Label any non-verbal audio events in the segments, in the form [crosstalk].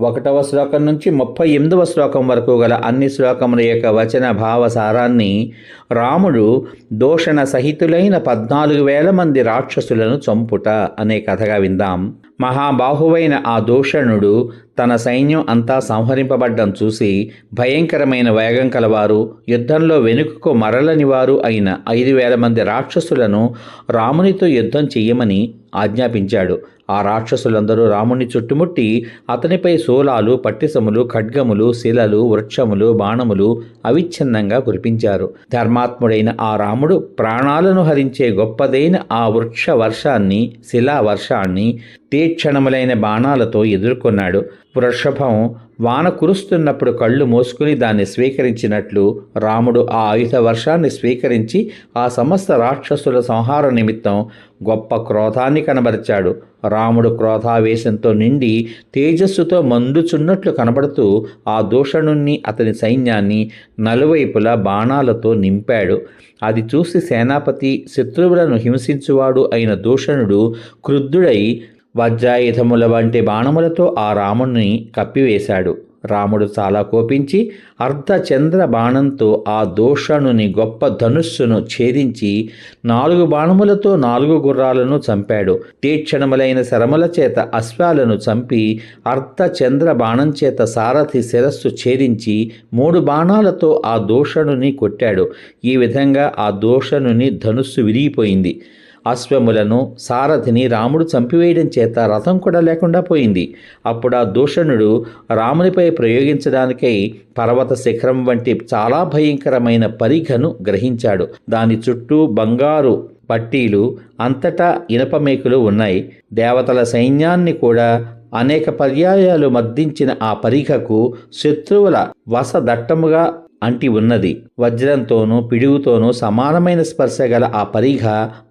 ఒకటవ శ్లోకం నుంచి ముప్పై ఎనిమిదవ శ్లోకం వరకు గల అన్ని శ్లోకముల యొక్క వచన భావ సారాన్ని రాముడు దోషణ సహితులైన పద్నాలుగు వేల మంది రాక్షసులను చంపుట అనే కథగా విందాం. మహాబాహువైన ఆ దూషణుడు తన సైన్యం అంతా సంహరింపబడ్డం చూసి భయంకరమైన వేగం కలవారు. యుద్ధంలో వెనుకకు మరలని వారు అయిన ఐదు వేల మంది రాక్షసులను రామునితో యుద్ధం చెయ్యమని ఆజ్ఞాపించాడు. ఆ రాక్షసులందరూ రాముని చుట్టుముట్టి అతనిపై శూలాలు పట్టిసములు ఖడ్గములు శిలలు వృక్షములు బాణములు అవిచ్ఛిన్నంగా కురిపించారు. ధర్మాత్ముడైన ఆ రాముడు ప్రాణాలను హరించే గొప్పదైన ఆ వృక్ష వర్షాన్ని శిలా వర్షాన్ని తీక్షణములైన బాణాలతో ఎదుర్కొన్నాడు. వృషభం వాన కురుస్తున్నప్పుడు కళ్ళు మోసుకుని దాన్ని స్వీకరించినట్లు రాముడు ఆ ఆయుధ వర్షాన్ని స్వీకరించి ఆ సమస్త రాక్షసుల సంహార నిమిత్తం గొప్ప క్రోధాన్ని కనబరిచాడు. రాముడు క్రోధావేశంతో నిండి తేజస్సుతో మందుచున్నట్లు కనబడుతూ ఆ దూషణుణ్ణి అతని సైన్యాన్ని నలువైపులా బాణాలతో నింపాడు. అది చూసి సేనాపతి శత్రువులను హింసించువాడు అయిన దూషణుడు క్రుద్ధుడై వజ్రాయుధముల వంటి బాణములతో ఆ రాముణ్ణి కప్పివేశాడు. రాముడు చాలా కోపించి అర్ధచంద్ర బాణంతో ఆ దోషణుని గొప్ప ధనుస్సును ఛేదించి నాలుగు బాణములతో నాలుగు గుర్రాలను చంపాడు. తీక్షణములైన శరముల చేత అశ్వాలను చంపి అర్ధచంద్ర బాణం చేత సారథి శిరస్సు ఛేదించి మూడు బాణాలతో ఆ దోషణుని కొట్టాడు. ఈ విధంగా ఆ దోషణుని ధనుస్సు విరిగిపోయింది. అశ్వములను సారథిని రాముడు చంపివేయడం చేత రథం కూడా లేకుండా పోయింది. అప్పుడు ఆ దూషణుడు రామునిపై ప్రయోగించడానికై పర్వత శిఖరం వంటి చాలా భయంకరమైన పరిఘను గ్రహించాడు. దాని చుట్టూ బంగారు పట్టీలు అంతటా ఇనపమేకులు ఉన్నాయి. దేవతల సైన్యాన్ని కూడా అనేక పర్యాయాలు మద్దించిన ఆ పరిఘకు శత్రువుల వస దట్టముగా అంటి ఉన్నది. వజ్రంతోనూ పిడుగుతోనూ సమానమైన స్పర్శ గల ఆ పరిఘ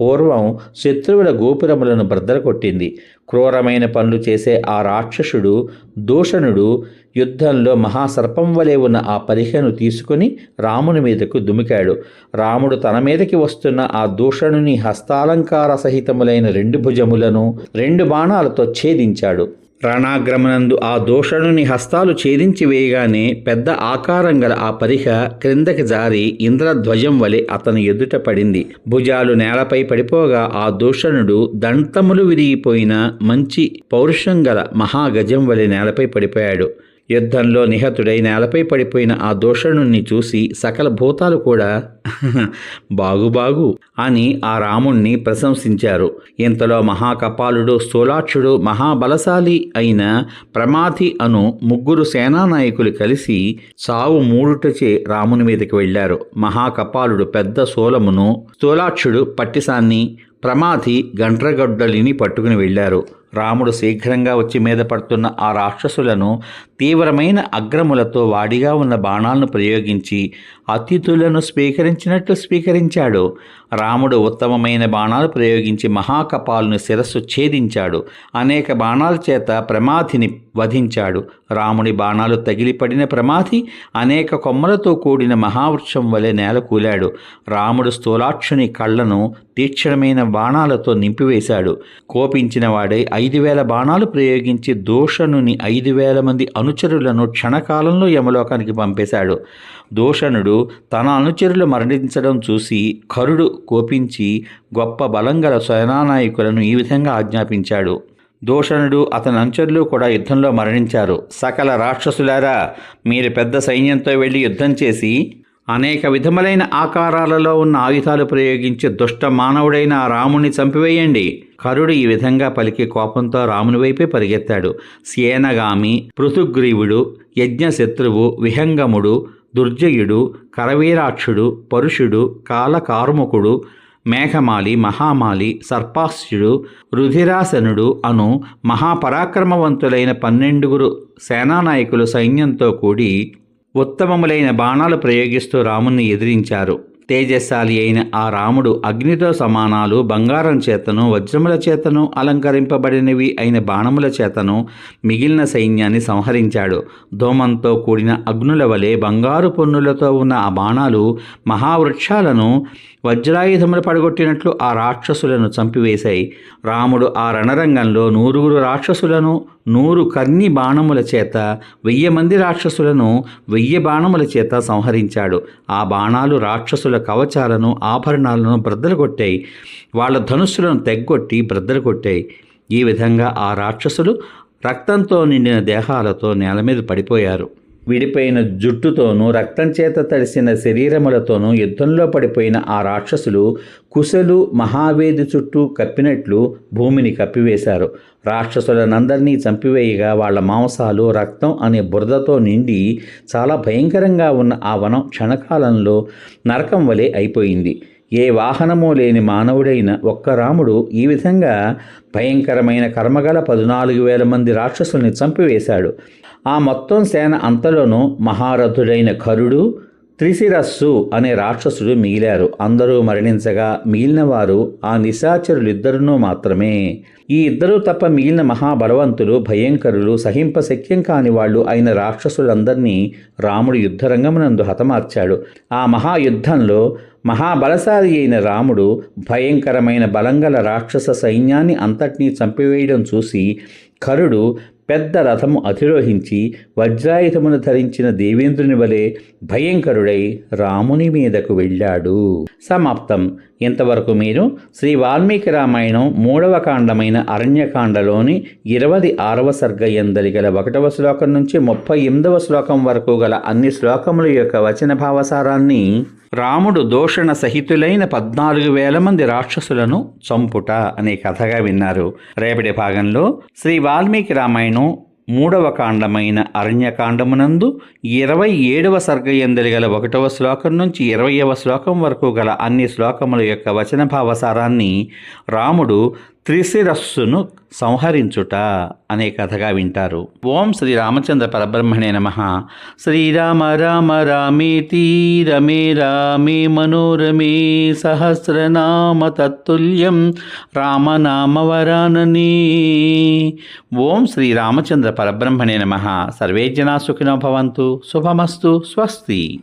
పూర్వం శత్రువుల గోపురములను కొట్టింది క్రూరమైన పనులు చేసే ఆ రాక్షసుడు దూషణుడు యుద్ధంలో మహాసర్పం వలె ఉన్న ఆ పరిహను తీసుకుని రాముని మీదకు దుమికాడు. రాముడు తన మీదకి వస్తున్న ఆ దూషణుని హస్తాలంకార సహితములైన రెండు భుజములను రెండు బాణాలతో ఛేదించాడు. ప్రాణాగ్రమనందు ఆ దూషణుని హస్తాలు ఛేదించి వేయగానే పెద్ద ఆకారం గల ఆ పరిహ క్రిందకి జారి ఇంద్రధ్వజం వలె అతని ఎదుట పడింది. భుజాలు నేలపై పడిపోగా ఆ దూషణుడు దంతములు విరిగిపోయిన మంచి పౌరుషం గల మహాగజం వలె నేలపై పడిపోయాడు. యుద్ధంలో నిహతుడై నేలపై పడిపోయిన ఆ దోషణుణ్ణి చూసి సకల భూతాలు కూడా [laughs] బాగు బాగు అని ఆ రాముణ్ణి ప్రశంసించారు. ఇంతలో మహాకపాలుడు స్థూలాక్షుడు మహాబలశాలి అయిన ప్రమాధి అను ముగ్గురు సేనానాయకులు కలిసి సావు మూడుటచే రాముని మీదకి వెళ్ళారు మహాకపాలుడు పెద్ద శూలమును స్థూలాక్షుడు పట్టిసాన్ని ప్రమాధి గంట్రగొడ్డలిని పట్టుకుని వెళ్ళారు రాముడు శీఘ్రంగా వచ్చి మీద పడుతున్న ఆ రాక్షసులను తీవ్రమైన అగ్రములతో వాడిగా ఉన్న బాణాలను ప్రయోగించి అతిథులను స్వీకరించినట్లు స్వీకరించాడు. రాముడు ఉత్తమమైన బాణాలు ప్రయోగించి మహాకపాలను శిరస్సు ఛేదించాడు. అనేక బాణాల చేత ప్రమాధిని వధించాడు. రాముడి బాణాలు తగిలిపడిన ప్రమాధి అనేక కొమ్మలతో కూడిన మహావృక్షం వలె నేల కూలాడు రాముడు స్థూలాక్షుని కళ్ళను తీక్షణమైన బాణాలతో నింపివేశాడు. కోపించిన వాడై ఐదు వేల బాణాలు ప్రయోగించి దోషణుని ఐదు వేల మంది అనుచరులను క్షణకాలంలో యమలోకానికి పంపేశాడు. దోషణుడు తన అనుచరులు మరణించడం చూసి కరుడు కోపించి గొప్ప బలంగల సేనానాయకులను ఈ విధంగా ఆజ్ఞాపించాడు. దూషణుడు అతని అనుచరులు కూడా యుద్ధంలో మరణించారు. సకల రాక్షసులారా మీరు పెద్ద సైన్యంతో వెళ్ళి యుద్ధం చేసి అనేక విధములైన ఆకారాలలో ఉన్న ఆయుధాలు ప్రయోగించి దుష్ట మానవుడైన రాముణ్ణి చంపివేయండి. కరుడు ఈ విధంగా పలికి కోపంతో రాముని వైపే పరిగెత్తాడు. సేనగామి పృథుగ్రీవుడు యజ్ఞశత్రువు విహంగముడు దుర్జయుడు కరవీరాక్షుడు పరుషుడు కాలకార్ముకుడు మేఘమాలి మహామాలి సర్పాస్యుడు రుధిరాసనుడు అను మహాపరాక్రమవంతులైన పన్నెండుగురు సేనానాయకులు సైన్యంతో కూడి ఉత్తమములైన బాణాలు ప్రయోగిస్తూ రాముణ్ణి ఎదిరించారు. తేజస్శాలి అయిన ఆ రాముడు అగ్నితో సమానాలు బంగారం చేతను వజ్రముల చేతను అలంకరింపబడినవి అయిన బాణముల చేతను మిగిలిన సైన్యాన్ని సంహరించాడు. దోమంతో కూడిన అగ్నుల వలె బంగారు పొన్నులతో ఉన్న ఆ బాణాలు మహావృక్షాలను వజ్రాయుధములు పడగొట్టినట్లు ఆ రాక్షసులను చంపివేశాయి. రాముడు ఆ రణరంగంలో నూరుగురు రాక్షసులను నూరు కర్ణి బాణముల చేత వెయ్యి మంది రాక్షసులను వెయ్యి బాణముల చేత సంహరించాడు. ఆ బాణాలు రాక్షసుల కవచాలను ఆభరణాలను బ్రద్దలుగొట్టాయి వాళ్ళ ధనుస్సులను తెగ్గొట్టి బ్రద్దలుగొట్టాయి ఈ విధంగా ఆ రాక్షసులు రక్తంతో నిండిన దేహాలతో నేల మీద పడిపోయారు. విడిపోయిన జుట్టుతోనూ రక్తం చేత తడిసిన శరీరములతోనూ యుద్ధంలో పడిపోయిన ఆ రాక్షసులు కుశలు మహావేది చుట్టూ కప్పినట్లు భూమిని కప్పివేశారు. రాక్షసులనందరినీ చంపివేయగా వాళ్ళ మాంసాలు రక్తం అనే బురదతో నిండి చాలా భయంకరంగా ఉన్న ఆ వనం క్షణకాలంలో నరకం వలె అయిపోయింది. ఏ వాహనము లేని మానవుడైన ఒక్క రాముడు ఈ విధంగా భయంకరమైన కర్మగల పద్నాలుగు వేల మంది రాక్షసుల్ని చంపివేశాడు. ఆ మొత్తం సేన అంతలోనూ మహారథుడైన కరుడు త్రిశిరస్సు అనే రాక్షసుడు మిగిలారు. అందరూ మరణించగా మిగిలిన వారు ఆ నిశాచరులిద్దరునూ మాత్రమే. ఈ ఇద్దరూ తప్ప మిగిలిన మహాబలవంతులు భయంకరులు సహింపశక్యం కాని వాళ్ళు అయిన రాక్షసులందరినీ రాముడు యుద్ధరంగమునందు హతమార్చాడు. ఆ మహాయుద్ధంలో మహాబలశాలి అయిన రాముడు భయంకరమైన బలంగల రాక్షస సైన్యాన్ని అంతటినీ చంపివేయడం చూసి కరుడు పెద్ద రథము అధిరోహించి వజ్రాయుధమును ధరించిన దేవేంద్రుని వలె భయంకరుడై రాముని మీదకు వెళ్ళాడు. సమాప్తం. ఇంతవరకు మీరు శ్రీ వాల్మీకి రామాయణం మూడవ కాండమైన అరణ్యకాండలోని ఇరవై ఆరవ సర్గయందలి గల ఒకటవ శ్లోకం నుంచి ముప్పై ఎనిమిదవ శ్లోకం వరకు గల అన్ని శ్లోకముల యొక్క వచన భావసారాన్ని రాముడు దోషణ సహితులైన పద్నాలుగు వేల మంది రాక్షసులను చంపుట అనే కథగా విన్నారు. రేపటి భాగంలో శ్రీ వాల్మీకి రామాయణం మూడవ కాండమైన అరణ్యకాండమునందు ఇరవై ఏడవ సర్గయందలి గల ఒకటవ శ్లోకం నుంచి ఇరవయవ శ్లోకం వరకు గల అన్ని శ్లోకముల యొక్క వచన భావసారాన్ని రాముడు త్రిశిరస్సును సంహరించుట అనే కథగా వింటారు. ఓం శ్రీ రామచంద్ర పరబ్రహ్మణే నమ. శ్రీరామ రామ రామేతి రమే రామే మనోరమే సహస్రనామ తత్తుల్యం రామనామవరానని ఓం శ్రీ రామచంద్ర పరబ్రహ్మణే నమ. సర్వే జనా సుఖినో భవంతు. శుభమస్తు. స్వస్తి.